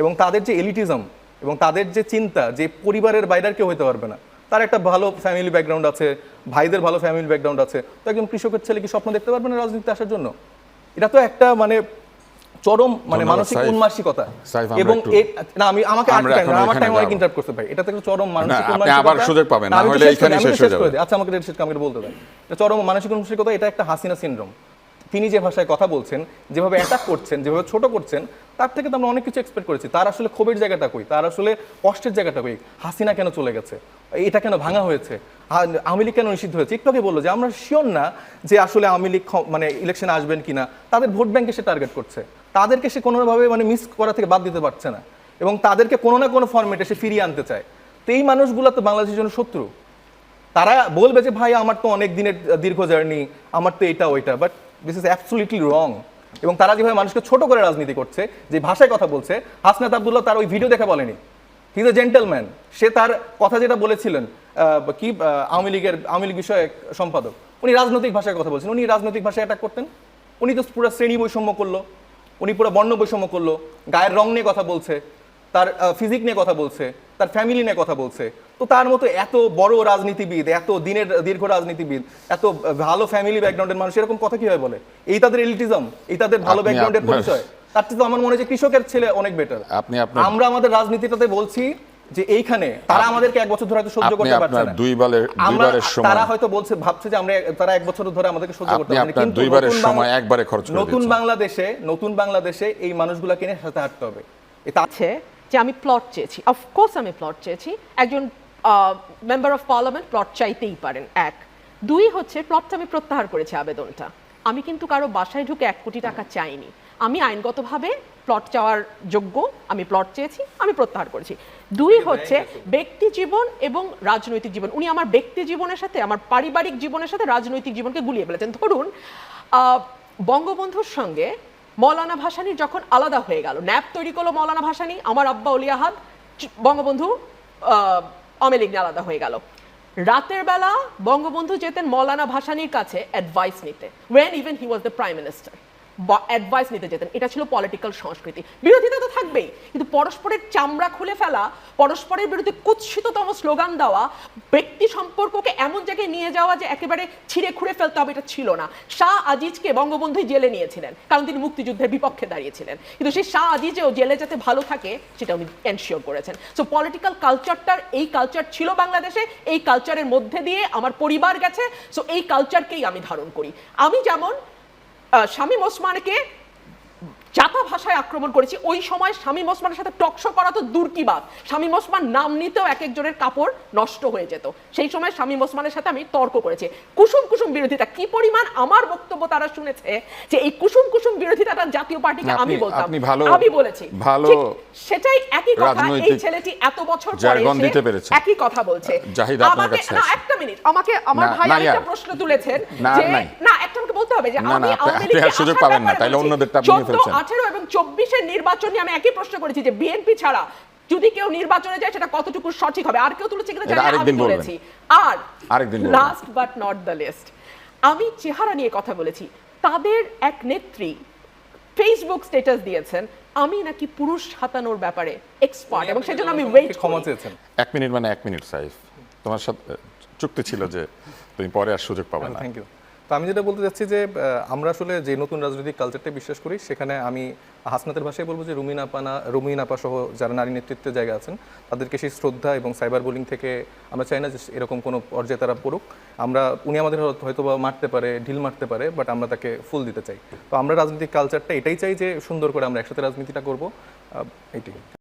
এবং তাদের যে এলিটিজম এবং তাদের যে চিন্তা যে পরিবারের বাইরে কেউ হতে পারবে না তার একটা ভালো ফ্যামিলি ব্যাকগ্রাউন্ড আছে ভাইদের ভালো ফ্যামিলি ব্যাকগ্রাউন্ড আছে। তো একজন কৃষকের ছেলে কি স্বপ্ন দেখতে পারবে না রাজনীতিতে আসার জন্য? এটা তো একটা মানে চরম মানে মানসিক উন্মাসিকতা। এবং না আমি আমাকে আমরা টাইম অনেক। ইন্টারাপ্ট করতে ভাই এটা তো চরম মানসিক উন্মাসিকতা। আবার সুযোগ পাবেন, না হলে এখানেই করি, আমি তো শেষ হয়ে যাবে। আচ্ছা আমাকে শেষ বলতে দেন এটা চরম মানসিক মানসিকতা এটা একটা হাসিনা সিনড্রোম তিনি যে ভাষায় কথা বলছেন, যেভাবে অ্যাটাক করছেন, যেভাবে ছোট করছেন, তার থেকে তো আমরা অনেক কিছু এক্সপেক্ট করেছি। তার আসলে ক্ষোভের জায়গাটা কই? তার আসলে কষ্টের জায়গাটা কই? হাসিনা কেন চলে গেছে? এটা কেন ভাঙা হয়েছে? আওয়ামী লীগ কেন নিষিদ্ধ হয়েছে? একটু আগে বলল যে আমরা শিওর না যে আসলে আওয়ামী লীগ মানে ইলেকশনে আসবেন কিনা। তাদের ভোট ব্যাংকে সে টার্গেট করছে। তাদেরকে সে কোনোভাবে মানে মিস করা থেকে বাদ দিতে পারছে না। এবং তাদেরকে কোনো না কোনো ফর্মেটে সে ফিরিয়ে আনতে চায়। তো এই মানুষগুলো তো বাংলাদেশের জন্য শত্রু। তারা বলবে যে, ভাই, আমার তো অনেক দিনের দীর্ঘ জার্নি আমার তো এটা, ওইটা। But this is absolutely wrong এবং তারা যেভাবে মানুষকে ছোট করে রাজনীতি করছে, যে ভাষায় কথা বলছে, হাসনাত আবদুল্লাহ তার ওই ভিডিও দেখে বলেনি। হি ইজ এ জেন্টেলম্যান সে তার কথা যেটা বলেছিলেন কি আওয়ামী লীগের, আওয়ামী লীগ বিষয়ক সম্পাদক, উনি রাজনৈতিক ভাষায় কথা বলছেন। উনি রাজনৈতিক ভাষায় অ্যাটাক করতেন। উনি তো পুরো শ্রেণি বৈষম্য করল। উনি পুরো বর্ণ বৈষম্য করল। গায়ের রং নিয়ে কথা বলছে, তার ফিজিক নিয়ে কথা বলছে, তার ফ্যামিলি নিয়ে কথা বলছে। তো তার মতো এত বড় রাজনীতিবিদ এত দিনের দীর্ঘ রাজনীতিবিদ এত ভালো ফ্যামিলি ব্যাকগ্রাউন্ডের মানুষ এরকম কথা কীভাবে বলে? এই তাদের এলিটিজম এই তাদের ভালো ব্যাকগ্রাউন্ডের পরিচয় তার চেয়ে তো আমার মনে হয় যে কৃষকের ছেলে অনেক বেটার আপনি আমরা আমাদের রাজনীতিটাতে বলছি যে এইখানে তারা আমাদেরকে এক বছর ধরে হয়তো সহ্য করতে পারছে না। দুইবারের- আমরা দুইবারের সময়- তারা হয়তো বলছে ভাবছে যে আমরা তারা এক বছর ধরে আমাদেরকে সহ্য করতে পারছে না। কিন্তু দুইবারের নতুন সময় একবারে খরচ করে নতুন বাংলাদেশে নতুন বাংলাদেশে এই মানুষগুলোকে নিয়ে সাথে হাঁটতে হবে। এটা আছে যে আমি প্লট চেয়েছি। অফকোর্স আমি প্লট চেয়েছি। একজন মেম্বার অফ পার্লামেন্ট প্লট চাইতেই পারেন এক। দুই হচ্ছে প্লটটা আমি প্রত্যাহার করেছি আবেদনটা। আমি কিন্তু কারও বাসায় ঢুকে এক কোটি টাকা চাইনি। আমি আইনগতভাবে প্লট চাওয়ার যোগ্য আমি প্লট চেয়েছি আমি প্রত্যাহার করেছি। দুই হচ্ছে ব্যক্তি জীবন এবং রাজনৈতিক জীবন। উনি আমার ব্যক্তি জীবনের সাথে আমার পারিবারিক জীবনের সাথে রাজনৈতিক জীবনকে গুলিয়ে ফেলেছেন। ধরুন বঙ্গবন্ধুর সঙ্গে মৌলানা ভাসানির যখন আলাদা হয়ে গেল ন্যাপ তৈরি করল মৌলানা ভাসানি আমার আব্বা অলিয়াহাদ বঙ্গবন্ধু লীগ আলাদা হয়ে গেল। রাতের বেলা বঙ্গবন্ধু যেতেন মৌলানা ভাসানির কাছে অ্যাডভাইস নিতে when even he was the prime minister advice নিতে যেতেন। এটা ছিল পলিটিক্যাল সংস্কৃতি। বিরোধিতা তো থাকবেই, কিন্তু পরস্পরের চামড়া খুলে ফেলা, পরস্পরের বিরুদ্ধে কুৎসিততম স্লোগান দেওয়া, ব্যক্তি সম্পর্ককে এমন জায়গায় নিয়ে যাওয়া যে একেবারে ছিঁড়ে খুঁড়ে ফেলতে হবে, এটা ছিল না। শাহ আজিজকে বঙ্গবন্ধু জেলে নিয়েছিলেন, কারণ তিনি মুক্তিযুদ্ধের বিপক্ষে দাঁড়িয়েছিলেন। কিন্তু সেই শাহ আজিজেও জেলে যাতে ভালো থাকে, সেটা উনি এনশিওর করেছেন। সো পলিটিক্যাল কালচারটার এই কালচার ছিল বাংলাদেশে, এই কালচারের মধ্যে দিয়ে আমার পরিবার গেছে সো এই কালচারকেই আমি ধারণ করি। আমি যেমন শামীম ওসমানকে চাপা ভাষায় আক্রমণ করেছি। ওই সময় শামীম ওসমানের সাথে টকশো করা তো দূর কি বাদ শামীম ওসমান নাম নিতেও এক একজনের কাপড় নষ্ট হয়ে যেত। সেই সময় শামীম ওসমানের সাথে আমি তর্ক করেছি। কুসুম কুসুম বিরোধিতা কি পরিমাণ আমার বক্তব্য তারা শুনেছে যে এই কুসুম কুসুম বিরোধিতাটা জাতীয় পার্টিকে আমি বলতাম। আমি বলেছি। ভালো সেটাই একই কথা। এই ছেলেটি এত বছর পরে একই কথা বলছে। আমাকে না একটা মিনিট। আমাকে আমার ভাই ইয়ার। প্রশ্ন তুলেছেন যে না একটা বলতে হবে যে আমি সুযোগ পাবেন না, অন্যদেরটা আপনি নিয়ে ফেলছেন। 18 এবং চব্বিশের নির্বাচন নিয়ে আমি একই প্রশ্ন করেছি যে বিএনপি ছাড়া যদি কেউ নির্বাচনে যায় সেটা কতটুকু সঠিক হবে? আর কেউ তুলেছে কিনা জানি আমি তুলেছি। আর আরেকদিন last but not the least আমি চেহারা নিয়ে কথা বলেছি। তাদের এক নেত্রী ফেসবুক স্ট্যাটাস দিয়েছেন আমি নাকি পুরুষ হাতানোর ব্যাপারে এক্সপার্ট এবং সেজন্য আমি ওয়েট ক্ষমা চেয়েছেন। এক মিনিট মানে এক মিনিট সাইফ। তোমার সাথে চুক্তি ছিল যে তুমি পরে আর সুযোগ পাবে না। থ্যাংক ইউ তো আমি যেটা বলতে চাচ্ছি যে আমরা আসলে যে নতুন রাজনৈতিক কালচারটা বিশ্বাস করি সেখানে আমি হাসনাতের ভাষায় বলব যে রুমিন আপানা রুমিন আপা সহ যারা নারী নেতৃত্বের জায়গা আছেন তাদেরকে সেই শ্রদ্ধা এবং সাইবার বুলিং থেকে আমরা চাই না যে এরকম কোনো পর্যায়ে তারা পড়ুক আমরা উনি আমাদের হয়তো বা মারতে পারে ঢিল মারতে পারে বাট আমরা তাকে ফুল দিতে চাই। তো আমরা রাজনৈতিক কালচারটা এটাই চাই যে সুন্দর করে আমরা একসাথে রাজনীতিটা করব। আহ, এইটাই।